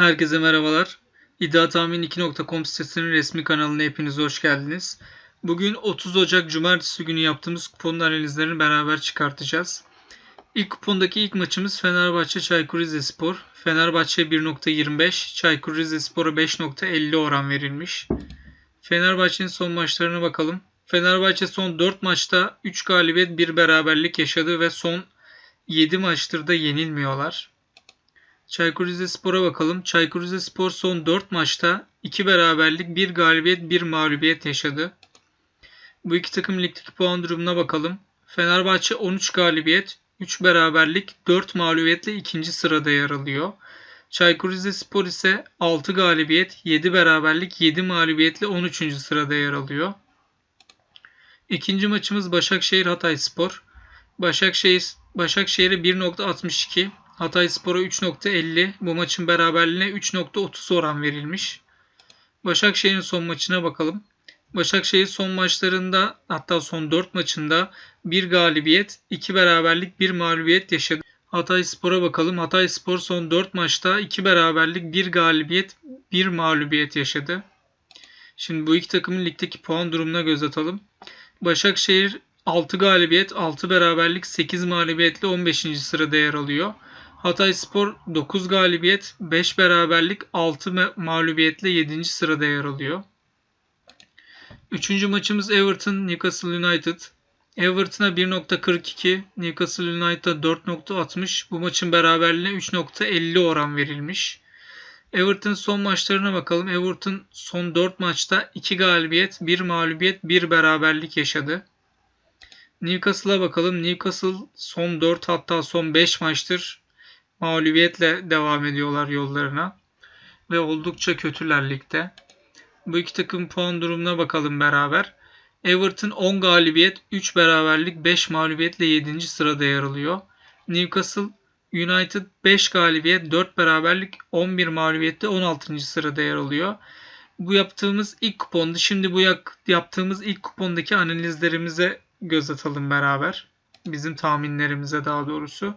Herkese merhabalar. İddiatahmin2.com sitesinin resmi kanalına hepiniz hoş geldiniz. Bugün 30 Ocak Cumartesi günü yaptığımız kuponun analizlerini beraber çıkartacağız. İlk kupondaki ilk maçımız Fenerbahçe Çaykur Rizespor. Fenerbahçe 1.25, Çaykur Rizespor'a 5.50 oran verilmiş. Fenerbahçe'nin son maçlarına bakalım. Fenerbahçe son 4 maçta 3 galibiyet 1 beraberlik yaşadı ve son 7 maçtır da yenilmiyorlar. Çaykur Rizespor'a bakalım. Çaykur Rizespor son 4 maçta 2 beraberlik 1 galibiyet 1 mağlubiyet yaşadı. Bu iki takım ligdeki puan durumuna bakalım. Fenerbahçe 13 galibiyet, 3 beraberlik, 4 mağlubiyetle ikinci sırada yer alıyor. Çaykur Rizespor ise 6 galibiyet, 7 beraberlik, 7 mağlubiyetle 13. sırada yer alıyor. İkinci maçımız Başakşehir Hatayspor. Başakşehir Başakşehir'e 1.62, Hatayspor'a 3.50. Bu maçın beraberliğine 3.30 oran verilmiş. Başakşehir'in son maçına bakalım. Başakşehir son maçlarında hatta son 4 maçında 1 galibiyet, 2 beraberlik, 1 mağlubiyet yaşadı. Hatay Spor'a bakalım. Hatay Spor son 4 maçta 2 beraberlik, 1 galibiyet, 1 mağlubiyet yaşadı. Şimdi bu iki takımın ligdeki puan durumuna göz atalım. Başakşehir 6 galibiyet, 6 beraberlik, 8 mağlubiyetle 15. sırada yer alıyor. Hatay Spor 9 galibiyet, 5 beraberlik, 6 mağlubiyetle 7. sırada yer alıyor. Üçüncü maçımız Everton Newcastle United. Everton'a 1.42, Newcastle United'a 4.60. Bu maçın beraberliğine 3.50 oran verilmiş. Everton son maçlarına bakalım. Everton son 4 maçta 2 galibiyet, 1 mağlubiyet, 1 beraberlik yaşadı. Newcastle'a bakalım. Newcastle son 4 hatta son 5 maçtır mağlubiyetle devam ediyorlar yollarına. Ve oldukça kötüler ligde. Bu iki takım puan durumuna bakalım beraber. Everton 10 galibiyet, 3 beraberlik, 5 mağlubiyetle 7. sırada yer alıyor. Newcastle United 5 galibiyet, 4 beraberlik, 11 mağlubiyetle 16. sırada yer alıyor. Bu yaptığımız ilk kupondu. Şimdi bu yaptığımız ilk kupondaki analizlerimize göz atalım beraber. Bizim tahminlerimize daha doğrusu.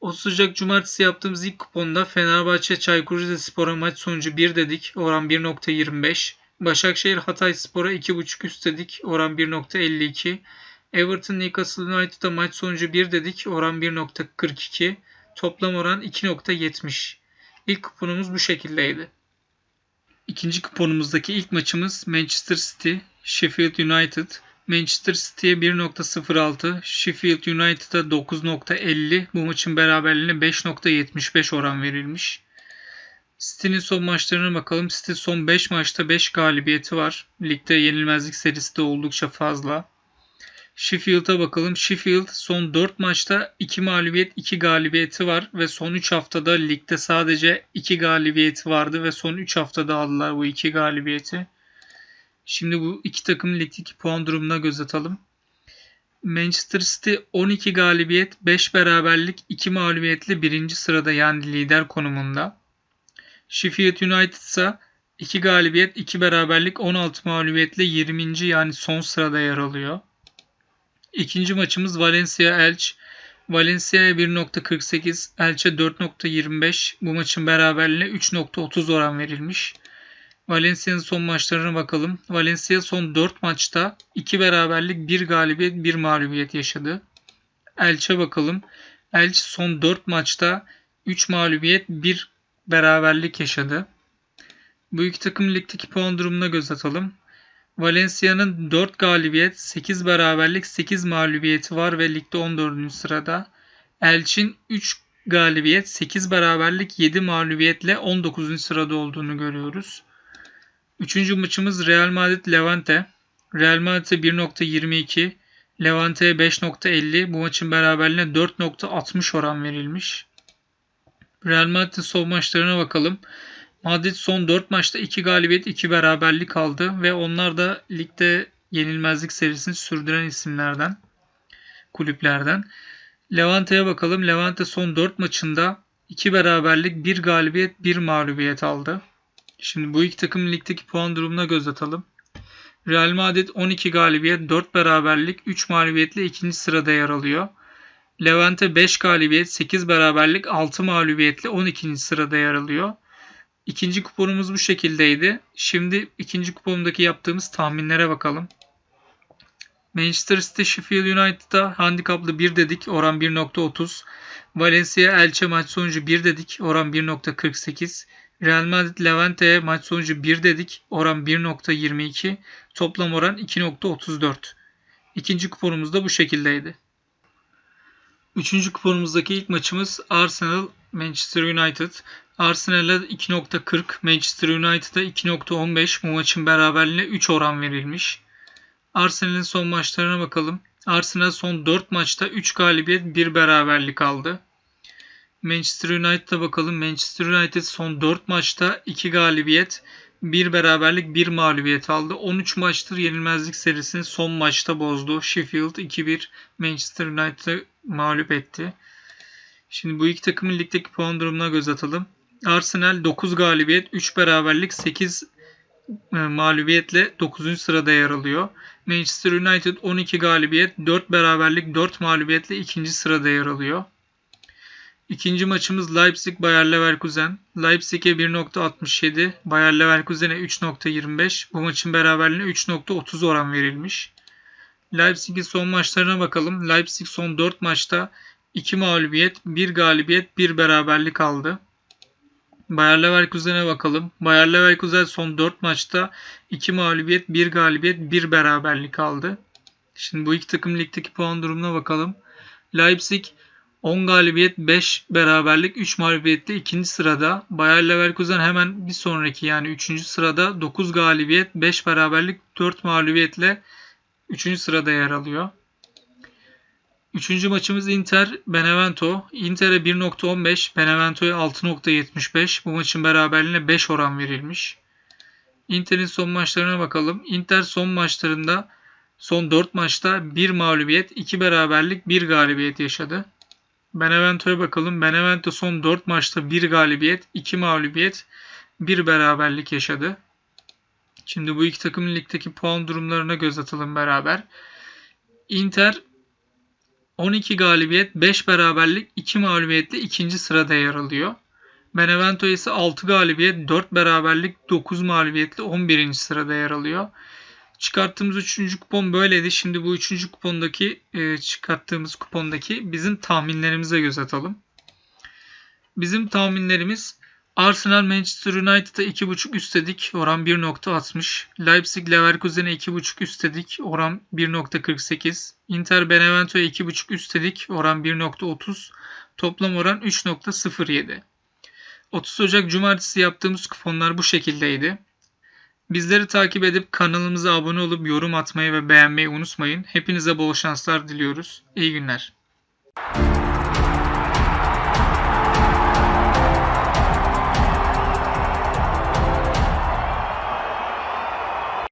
30 Ocak Cumartesi yaptığımız ilk kuponda Fenerbahçe Çaykur Rizespor'a maç sonucu 1 dedik. Oran 1.25. Başakşehir Hatay Spor'a 2.5 üst dedik. Oran 1.52. Everton Newcastle United'a maç sonucu 1 dedik. Oran 1.42. Toplam oran 2.70. İlk kuponumuz bu şekildeydi. İkinci kuponumuzdaki ilk maçımız Manchester City Sheffield United. Manchester City'ye 1.06, Sheffield United'a 9.50. Bu maçın beraberliğine 5.75 oran verilmiş. City'nin son maçlarına bakalım. City son 5 maçta 5 galibiyeti var. Ligde yenilmezlik serisi de oldukça fazla. Sheffield'a bakalım. Sheffield son 4 maçta 2 mağlubiyet 2 galibiyeti var ve son 3 haftada ligde sadece 2 galibiyeti vardı ve son 3 haftada aldılar bu 2 galibiyeti. Şimdi bu iki takımın ligdeki puan durumuna göz atalım. Manchester City 12 galibiyet, 5 beraberlik, 2 mağlubiyetle 1. sırada yani lider konumunda. Sheffield United ise 2 galibiyet, 2 beraberlik, 16 mağlubiyetle 20. yani son sırada yer alıyor. İkinci maçımız Valencia Elche. Valencia'ya 1.48, Elche 4.25. Bu maçın beraberliğine 3.30 oran verilmiş. Valencia'nın son maçlarına bakalım. Valencia son 4 maçta 2 beraberlik, 1 galibiyet, 1 mağlubiyet yaşadı. Elche bakalım. Elche son 4 maçta 3 mağlubiyet, 1 beraberlik yaşadı. Bu iki takım ligdeki puan durumuna göz atalım. Valencia'nın 4 galibiyet, 8 beraberlik, 8 mağlubiyeti var ve ligde 14. sırada. Elçin 3 galibiyet, 8 beraberlik, 7 mağlubiyetle 19. sırada olduğunu görüyoruz. Üçüncü maçımız Real Madrid Levante. Real Madrid'e 1.22, Levante'ye 5.50. Bu maçın beraberliğine 4.60 oran verilmiş. Real Madrid'in son maçlarına bakalım. Madrid son 4 maçta 2 galibiyet 2 beraberlik aldı ve onlar da ligde yenilmezlik serisini sürdüren isimlerden, kulüplerden. Levante'ye bakalım. Levante son 4 maçında 2 beraberlik 1 galibiyet 1 mağlubiyet aldı. Şimdi bu iki takımın ligdeki puan durumuna göz atalım. Real Madrid 12 galibiyet, 4 beraberlik, 3 mağlubiyetle 2. sırada yer alıyor. Levante 5 galibiyet, 8 beraberlik, 6 mağlubiyetle 12. sırada yer alıyor. İkinci kuponumuz bu şekildeydi. Şimdi ikinci kuponumdaki yaptığımız tahminlere bakalım. Manchester City Sheffield United'a handikaplı 1 dedik. Oran 1.30. Valencia Elche maç sonucu 1 dedik. Oran 1.48. Real Madrid Levante'ye maç sonucu 1 dedik. Oran 1.22. Toplam oran 2.34. İkinci kuponumuz da bu şekildeydi. Üçüncü kuponumuzdaki ilk maçımız Arsenal Manchester United. Arsenal'a 2.40, Manchester United'a 2.15 bu maçın beraberliğine 3 oran verilmiş. Arsenal'in son maçlarına bakalım. Arsenal son 4 maçta 3 galibiyet 1 beraberlik aldı. Manchester United'a bakalım. Manchester United son 4 maçta 2 galibiyet, 1 beraberlik, 1 mağlubiyet aldı. 13 maçtır yenilmezlik serisini son maçta bozdu. Sheffield 2-1 Manchester United'ı mağlup etti. Şimdi bu iki takımın ligdeki puan durumuna göz atalım. Arsenal 9 galibiyet, 3 beraberlik, 8 e, mağlubiyetle 9. sırada yer alıyor. Manchester United 12 galibiyet, 4 beraberlik, 4 mağlubiyetle 2. sırada yer alıyor. İkinci maçımız Leipzig Bayer Leverkusen. Leipzig'e 1.67, Bayer Leverkusen'e 3.25. Bu maçın beraberliğine 3.30 oran verilmiş. Leipzig'in son maçlarına bakalım. Leipzig son 4 maçta 2 mağlubiyet, 1 galibiyet, 1 beraberlik aldı. Bayer Leverkusen'e bakalım. Bayer Leverkusen son 4 maçta 2 mağlubiyet, 1 galibiyet, 1 beraberlik aldı. Şimdi bu iki takım ligdeki puan durumuna bakalım. Leipzig 10 galibiyet, 5 beraberlik, 3 mağlubiyetle 2. sırada. Bayer Leverkusen hemen bir sonraki yani 3. sırada 9 galibiyet, 5 beraberlik, 4 mağlubiyetle 3. sırada yer alıyor. Üçüncü maçımız Inter Benevento. Inter'e 1.15, Benevento'ya 6.75. Bu maçın beraberliğine 5 oran verilmiş. Inter'in son maçlarına bakalım. Inter son maçlarında son 4 maçta 1 mağlubiyet, 2 beraberlik, 1 galibiyet yaşadı. Benevento'ya bakalım. Benevento son 4 maçta 1 galibiyet, 2 mağlubiyet, 1 beraberlik yaşadı. Şimdi bu iki takımın ligdeki puan durumlarına göz atalım beraber. Inter 12 galibiyet, 5 beraberlik, 2 mağlubiyetle 2. sırada yer alıyor. Benevento ise 6 galibiyet, 4 beraberlik, 9 mağlubiyetle 11. sırada yer alıyor. Çıkarttığımız 3. kupon böyleydi. Şimdi bu 3. kupondaki e, çıkarttığımız kupondaki bizim tahminlerimize göz atalım. Bizim tahminlerimiz Arsenal Manchester United'a 2.5 üstledik. Oran 1.60. Leipzig Leverkusen'e 2.5 üstledik. Oran 1.48. Inter Benevento'ya 2.5 üstledik. Oran 1.30. Toplam oran 3.07. 30 Ocak Cumartesi yaptığımız kuponlar bu şekildeydi. Bizleri takip edip kanalımıza abone olup yorum atmayı ve beğenmeyi unutmayın. Hepinize bol şanslar diliyoruz. İyi günler.